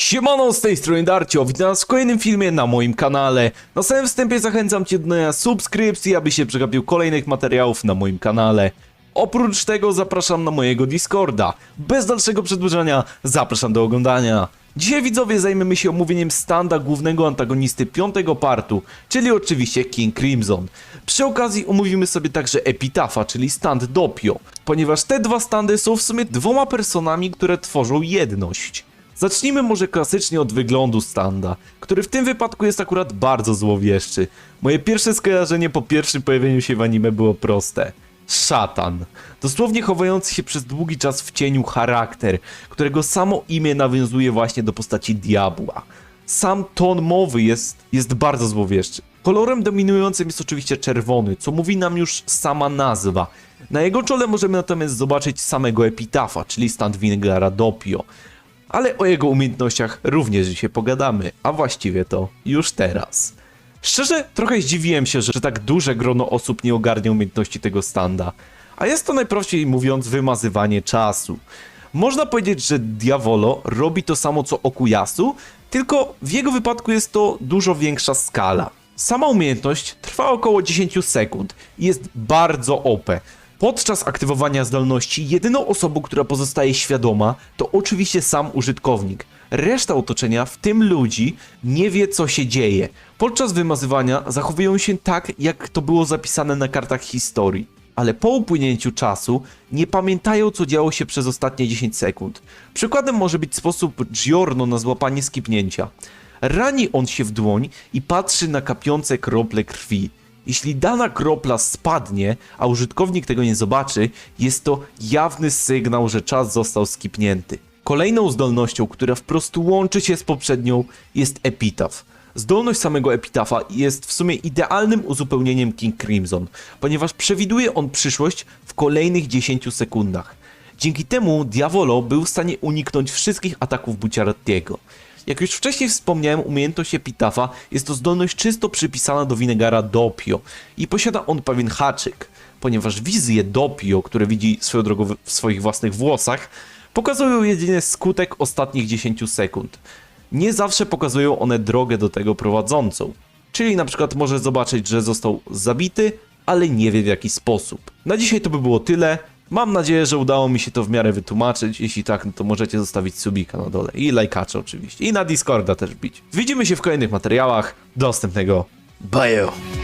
Siemano, z tej strony Darcio, witam w kolejnym filmie na moim kanale. Na samym wstępie zachęcam Cię do subskrypcji, aby się przegapił kolejnych materiałów na moim kanale. Oprócz tego zapraszam na mojego Discorda. Bez dalszego przedłużania zapraszam do oglądania. Dzisiaj widzowie zajmiemy się omówieniem standa głównego antagonisty piątego partu, czyli oczywiście King Crimson. Przy okazji omówimy sobie także Epitafa, czyli stand Dopio, ponieważ te dwa standy są w sumie dwoma personami, które tworzą jedność. Zacznijmy może klasycznie od wyglądu standa, który w tym wypadku jest akurat bardzo złowieszczy. Moje pierwsze skojarzenie po pierwszym pojawieniu się w anime było proste. Szatan. Dosłownie chowający się przez długi czas w cieniu charakter, którego samo imię nawiązuje właśnie do postaci diabła. Sam ton mowy jest, jest bardzo złowieszczy. Kolorem dominującym jest oczywiście czerwony, co mówi nam już sama nazwa. Na jego czole możemy natomiast zobaczyć samego epitafa, czyli stand Vingara Doppio. Ale o jego umiejętnościach również dzisiaj pogadamy, a właściwie to już teraz. Szczerze, trochę zdziwiłem się, że tak duże grono osób nie ogarnia umiejętności tego standa. A jest to najprościej mówiąc wymazywanie czasu. Można powiedzieć, że Diavolo robi to samo co Okuyasu, tylko w jego wypadku jest to dużo większa skala. Sama umiejętność trwa około 10 sekund i jest bardzo OP. Podczas aktywowania zdolności jedyną osobą, która pozostaje świadoma, to oczywiście sam użytkownik. Reszta otoczenia, w tym ludzi, nie wie co się dzieje. Podczas wymazywania zachowują się tak, jak to było zapisane na kartach historii. Ale po upłynięciu czasu nie pamiętają co działo się przez ostatnie 10 sekund. Przykładem może być sposób Giorno na złapanie skipnięcia. Rani on się w dłoń i patrzy na kapiące krople krwi. Jeśli dana kropla spadnie, a użytkownik tego nie zobaczy, jest to jawny sygnał, że czas został skipnięty. Kolejną zdolnością, która wprost łączy się z poprzednią, jest Epitaph. Zdolność samego Epitafa jest w sumie idealnym uzupełnieniem King Crimson, ponieważ przewiduje on przyszłość w kolejnych 10 sekundach. Dzięki temu Diavolo był w stanie uniknąć wszystkich ataków Buciaratiego. Jak już wcześniej wspomniałem, umiejętność Epitafa jest to zdolność czysto przypisana do Winegara Doppio i posiada on pewien haczyk, ponieważ wizje Doppio, które widzi swoją drogą w swoich własnych włosach, pokazują jedynie skutek ostatnich 10 sekund. Nie zawsze pokazują one drogę do tego prowadzącą. Czyli na przykład może zobaczyć, że został zabity, ale nie wie w jaki sposób. Na dzisiaj to by było tyle. Mam nadzieję, że udało mi się to w miarę wytłumaczyć. Jeśli tak, no to możecie zostawić subika na dole i lajkacze oczywiście. I na Discorda też bić. Widzimy się w kolejnych materiałach. Do następnego. Bye!